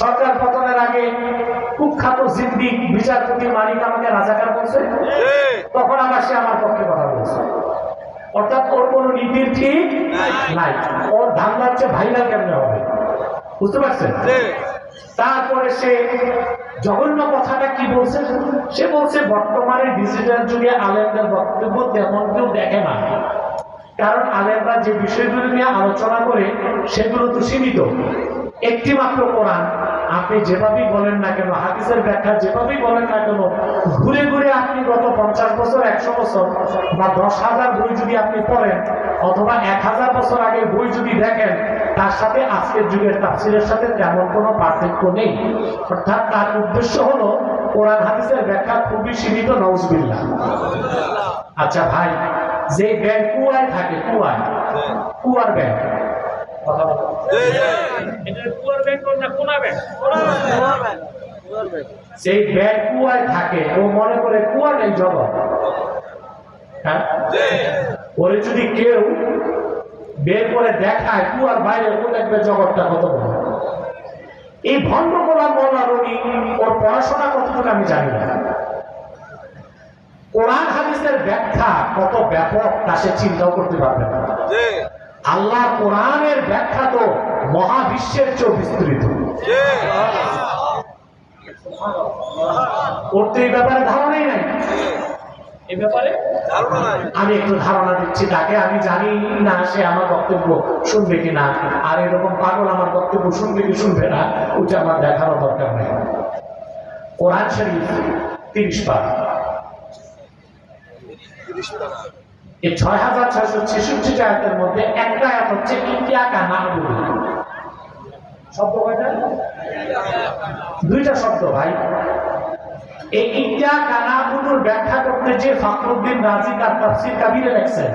সরকার পতনের আগে কুখ্যাত জিন্দিক বিচারপতি মালিক আমাকে রাজাকার বলছে। তখন আবার সে আমার পক্ষে কথা বলছে। অর্থাৎ ওর কোনো নীতির ঠিক নাই। ওর ধান্দা হচ্ছে ভাইরাল কেমনে হবে? বুঝতে পারছেন? তারপরে সে জঘন্য কথাটা কি বলছে? সে বলছে বর্তমানে ডিজিটাল যুগে আলেমদের বক্তব্য তেমন কেউ দেখে না। কারণ আলেমরা যে বিষয়গুলো নিয়ে আলোচনা করে সেগুলো তো সীমিত। একটি মাত্র কোরআন। আপনি যেভাবেই বলেন না কেন, হাদিসের ব্যাখ্যা যেভাবেই বলেন না কেন, ঘুরে ঘুরে আপনি গত পঞ্চাশ বছর, একশো বছর বা দশ হাজার বই যদি আপনি পড়েন, অথবা এক হাজার বছর আগে বই যদি দেখেন, তার সাথে আজকের যুগের তাফসিরের সাথে তেমন কোনো পার্থক্য নেই। অর্থাৎ তার উদ্দেশ্য হলো, কোরআন হাদিসের ব্যাখ্যা খুবই সীমিত নজবিল্লা আচ্ছা ভাই, যে ব্যাংক কুয়ায় থাকে, কুয়ায়, কুয়ার ব্যাংক। সেই ব্যাংক কুয়ায় থাকে, ও মনে করে কুয়া নেই জগৎ। হ্যাঁ? ওরে যদি কেউ বের করে দেখায় কুয়ার বাইরে, ও দেখবে জগৎটা কত এই ভণ্ড গোলাম মোল্লা রবি ওর পড়াশোনা কতটুকু আমি জানি না। কোরআন হাদিসের ব্যাখ্যা কত ব্যাপক তা সে চিন্তাও করতে পারবে না। আল্লাহ কোরআনের ব্যাখ্যা তো মহাবিশ্বের চেয়েও বিস্তৃত। ওর তো এই ব্যাপারে ধারণাই নাই। এই ব্যাপারে? আমি একটু ধারণা দিচ্ছি তাকে আমি জানি না সে আমার বক্তব্য শুনবে কি না আর এরকম পাগল আমার বক্তব্য শুনবে কি শুনবে না ওটা আমার দেখানো দরকার নেই। কোরআন শরীফ তিরিশ পার। এই ছয় হাজার ছয়শো ছেষট্টি আয়াতের মধ্যে একটা আয়াত হচ্ছে ইন্ডিয়া কানা শব্দ কয়টা? দুইটা শব্দ ভাই। এই ইন্ডিয়া কানাবুদুর ব্যাখ্যা করতে যে ফখরুদ্দিন রাজি তার তাফসির কাবিরে লেখছেন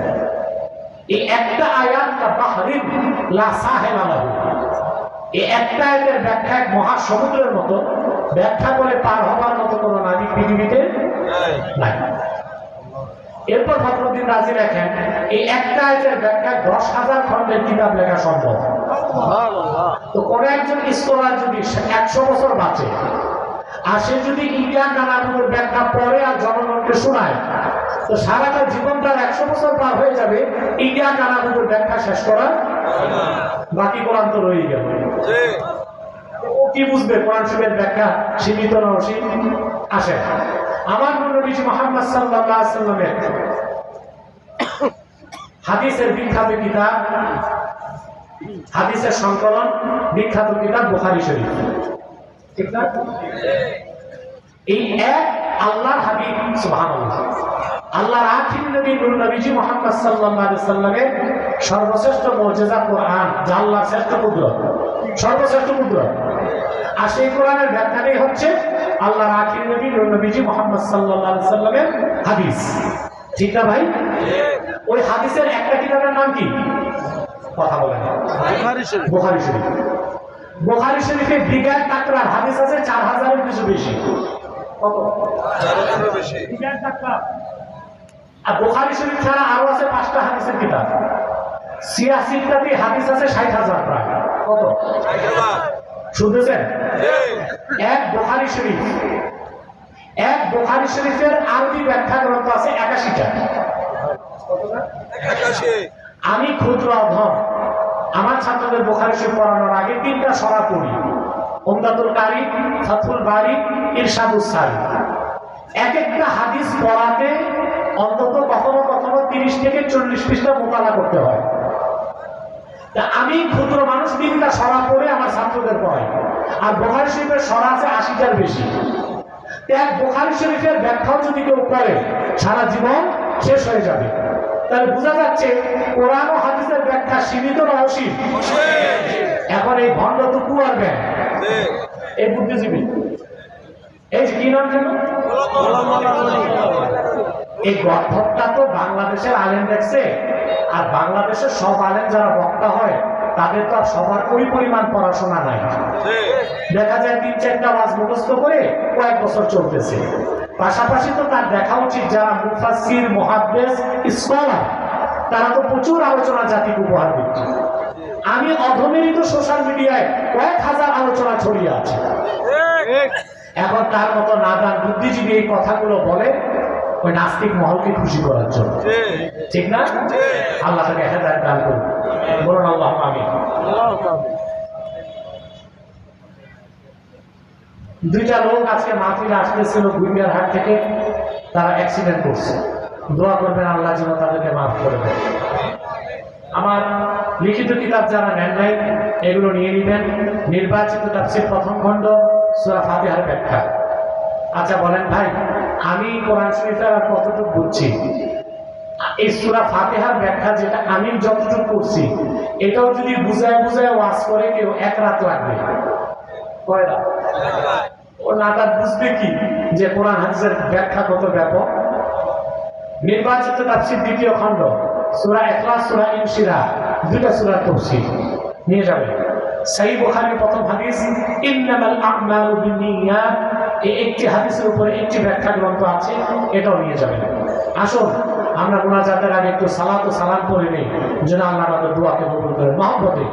এই একটা আয়াত কা বাহরিন লা সাহেলা লাহু। এই একটা আয়াতের ব্যাখ্যা এক মহাসমুদ্রের মতো। ব্যাখ্যা করে পার হবার মতো কোনো নাবিক পৃথিবীতে নাই। এরপর ফখরুদ্দিন রাজি লেখেন এই একটা আয়াতের ব্যাখ্যা দশ হাজার খণ্ডের কিতাব লেখা সম্ভব। তো কোন একজন স্কলার যদি একশো বছর বাঁচে আর সে যদি ইন্ডিয়া কানাগুলোর ব্যাখ্যা পড়ে আর জনগণকে শোনায় তো সারাটা জীবন তার একশো বছর পার হয়ে যাবে ইন্ডিয়া কানাগুলোর ব্যাখ্যা শেষ করা বাকি কোরআন তো রয়ে গেল। ও কি বুঝবে? কোরআন শরীফের ব্যাখ্যা সীমিত না অসীম? আসে আমার নবীজি মোহাম্মদ সাল্লাল্লাহু আলাইহি সাল্লামের হাদিসের বিখ্যাত কিতাব, হাদিসের সংকলন, বিখ্যাত কিতাব বুখারী শরীফ। ঠিক না? এই এক আল্লাহর হাবিব, সুবহানাল্লাহ। আল্লাহর আখির নবী নূর নবীজি মুহাম্মদ সাল্লাল্লাহু আলাইহি সাল্লামের সর্বশ্রেষ্ঠ মুজিজা কোরআন, যা আল্লাহর শ্রেষ্ঠ কুদরত। সর্বশ্রেষ্ঠ কুদরত। আর সেই কোরআনের ব্যাখ্যাটাই হচ্ছে আল্লাহর আখির নবী নবীজি মুহাম্মদ আলাইহি সাল্লামের হাদিস। ঠিক না ভাই? ওই হাদিসের একটা কিতাবের নাম কি? কথা বলেন। বোখারি শরীফ। বোখারি শরীফে। বিগার টাকরার হাদিস আছে চার হাজারের কিছু বেশি। কত? বিগার টাকরা আর বোখারি শরীফ ছাড়া আরও আছে পাঁচটা হাদিসের কিতাব। সিয়াসিটাতে হাদিস আছে ষাট হাজার প্রায়। কত? শুনতেছেন? এক বোখারি শরীফ এক বোখারি শরীফের আরবি ব্যাখ্যা গ্রন্থ আছে একাশিটা। আমি ক্ষুদ্র অধম আমার ছাত্রদের বোখারি শরীফ পড়ানোর আগে তিনটা সরা পড়ি। ওমদাতুল কারি ফাতুল বারি ইরশাদুস সারি। এক একটা হাদিস পড়াতে অন্তত কখনো কখনো তিরিশ থেকে চল্লিশ পৃষ্ঠা মোকালা করতে হয়। তা আমি ক্ষুদ্র মানুষ তিনটা সরা পড়ে আমার ছাত্রদের পড়াই। আর বোখারি শরীফের সরা আছে আশিটার বেশি। এক বোখারি শরীফের ব্যাখ্যাও যদি কেউ করে সারা জীবন শেষ হয়ে যাবে। তাহলে বোঝা যাচ্ছে কোরআন ও হাদিসের ব্যাখ্যা সীমিত না অসীম। এখন এই ভণ্ড তো কুয়ার ব্যাগ এই বুদ্ধিজীবী। এই কি নাম যেন? এই গঠনটা তো বাংলাদেশের আলেম দেখছে। আর বাংলাদেশের সব আলেম যারা বক্তা হয় তাদের তো আর সবার ওই পরিমাণ পড়াশোনা নাই। দেখা যায় তিন চারটা ওয়াজ মুখস্থ করে কয়েক বছর চলতেছে। পাশাপাশি তো তার দেখা উচিত যারা মুফাসির মহাদ্দেশ স্কলার তারা তো প্রচুর আলোচনা জাতিকে উপহার দিচ্ছে। আমি অধমেরিত সোশ্যাল মিডিয়ায় কয়েক হাজার আলোচনা ছড়িয়ে আছে। এখন তার মতো নাদান বুদ্ধিজীবী এই কথাগুলো বলে ওই নাস্তিক মহলকে খুশি করার জন্য। ঠিক না? আল্লাহ তাকে হেদায়ত দান করুন। বলুন আল্লাহ আমি দুইটা লোক আজকে মাহফিলে আসতেছিল গুইমিয়ার হাট থেকে তারা অ্যাক্সিডেন্ট করছে। দোয়া করবেন আল্লাহ যেন তাদেরকে মাফ করে দেয়। আমার লিখিত কিতাব যারা নেন নাই এগুলো নিয়ে নেবেন। নির্বাচিত তাফসির প্রথম খণ্ড সুরা ফাতিহার ব্যাখ্যা। আচ্ছা বলেন ভাই আমি কোরআন শরীফের কতটুকু বুঝছি? এই সুরা ফাতিহার ব্যাখ্যা যেটা আমি যতটুকু করছি, এটাও যদি বুঝায় বুঝায় ওয়াজ করে কেউ এক রাত লাগবে। ও নাটার বুঝবে কি যে কোরআন হাদিসের ব্যাখ্যা কত ব্যাপক? নির্বাচিত তাফসির দ্বিতীয় খণ্ড, সূরা ইখলাস, সূরা ইনশিরা দুটা সূরা তাফসীর নিয়ে যাবে। সহিহ বুখারীর প্রথম হাদিস, ইন্নামাল আমালু বিন্নিয়াত এই একটি হাদিসের উপরে একটি ব্যাখ্যা গ্রন্থ আছে, এটাও নিয়ে যাবেন। আসুন, আমরা মোনাজাতের আগে একটু সালাত ও সালাম করে নেই। যেন আল্লাহ আমাদের দোয়াকে কবুল করে মহব্বতে।